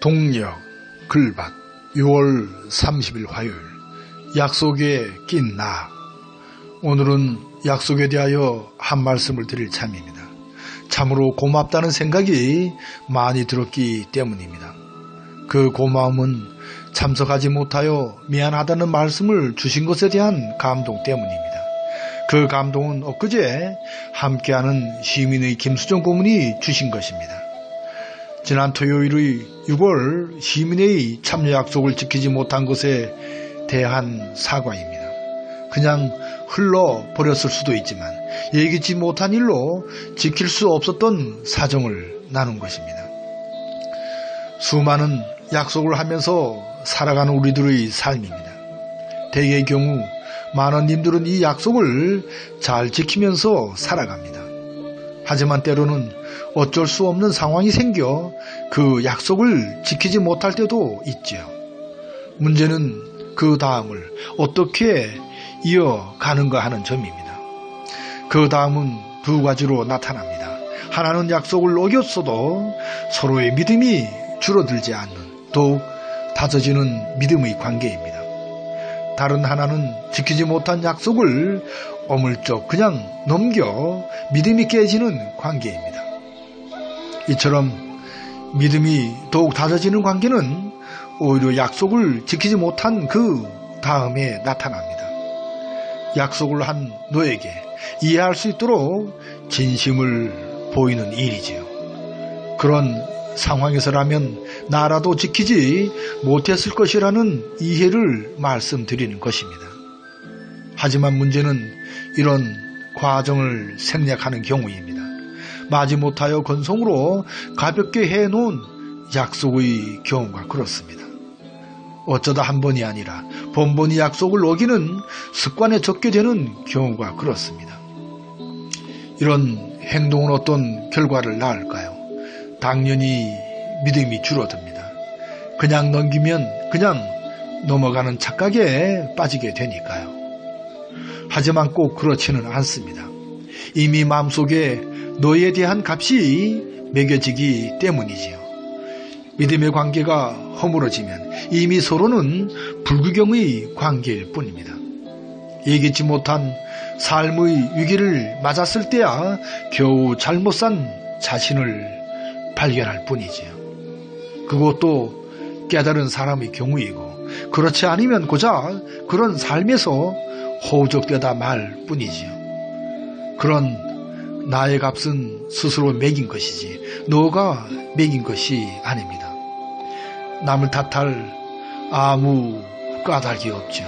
동력, 글밭, 6월 30일 화요일, 약속에 낀 나. 오늘은 약속에 대하여 한 말씀을 드릴 참입니다. 참으로 고맙다는 생각이 많이 들었기 때문입니다. 그 고마움은 참석하지 못하여 미안하다는 말씀을 주신 것에 대한 감동 때문입니다. 그 감동은 엊그제 함께하는 시민의 김수정 고문이 주신 것입니다. 지난 토요일의 6월 시민회의 참여 약속을 지키지 못한 것에 대한 사과입니다. 그냥 흘러 버렸을 수도 있지만 예기치 못한 일로 지킬 수 없었던 사정을 나눈 것입니다. 수많은 약속을 하면서 살아가는 우리들의 삶입니다. 대개의 경우 만원님들은 이 약속을 잘 지키면서 살아갑니다. 하지만 때로는 어쩔 수 없는 상황이 생겨 그 약속을 지키지 못할 때도 있지요. 문제는 그 다음을 어떻게 이어가는가 하는 점입니다. 그 다음은 두 가지로 나타납니다. 하나는 약속을 어겼어도 서로의 믿음이 줄어들지 않는 더욱 다져지는 믿음의 관계입니다. 다른 하나는 지키지 못한 약속을 어물쩍 그냥 넘겨 믿음이 깨지는 관계입니다. 이처럼 믿음이 더욱 다져지는 관계는 오히려 약속을 지키지 못한 그 다음에 나타납니다. 약속을 한 너에게 이해할 수 있도록 진심을 보이는 일이지요. 그런 상황에서라면 나라도 지키지 못했을 것이라는 이해를 말씀드리는 것입니다. 하지만 문제는 이런 과정을 생략하는 경우입니다. 마지못하여 건성으로 가볍게 해놓은 약속의 경우가 그렇습니다. 어쩌다 한 번이 아니라 번번이 약속을 어기는 습관에 적게 되는 경우가 그렇습니다. 이런 행동은 어떤 결과를 낳을까요? 당연히 믿음이 줄어듭니다. 그냥 넘기면 그냥 넘어가는 착각에 빠지게 되니까요. 하지만 꼭 그렇지는 않습니다. 이미 마음속에 너에 대한 값이 매겨지기 때문이지요. 믿음의 관계가 허물어지면 이미 서로는 불구경의 관계일 뿐입니다. 예기치 못한 삶의 위기를 맞았을 때야 겨우 잘못 산 자신을 발견할 뿐이지요. 그것도 깨달은 사람의 경우이고 그렇지 않으면 고작 그런 삶에서 호적되다 말 뿐이지요. 그런 나의 값은 스스로 매긴 것이지 너가 매긴 것이 아닙니다. 남을 탓할 아무 까닭이 없죠.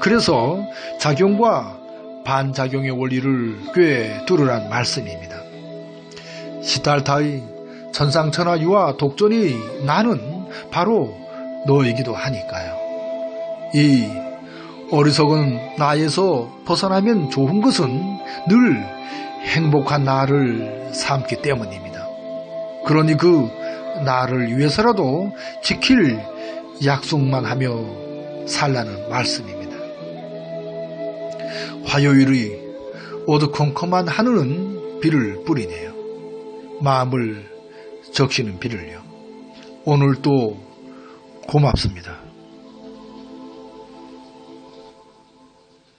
그래서 작용과 반작용의 원리를 꽤 뚫으란 말씀입니다. 시달타의 천상천하유와 독전이 나는 바로 너이기도 하니까요. 이 어리석은 나에서 벗어나면 좋은 것은 늘 행복한 나를 삼기 때문입니다. 그러니 그 나를 위해서라도 지킬 약속만 하며 살라는 말씀입니다. 화요일의 어두컴컴한 하늘은 비를 뿌리네요. 마음을 적시는 비를요. 오늘도 고맙습니다.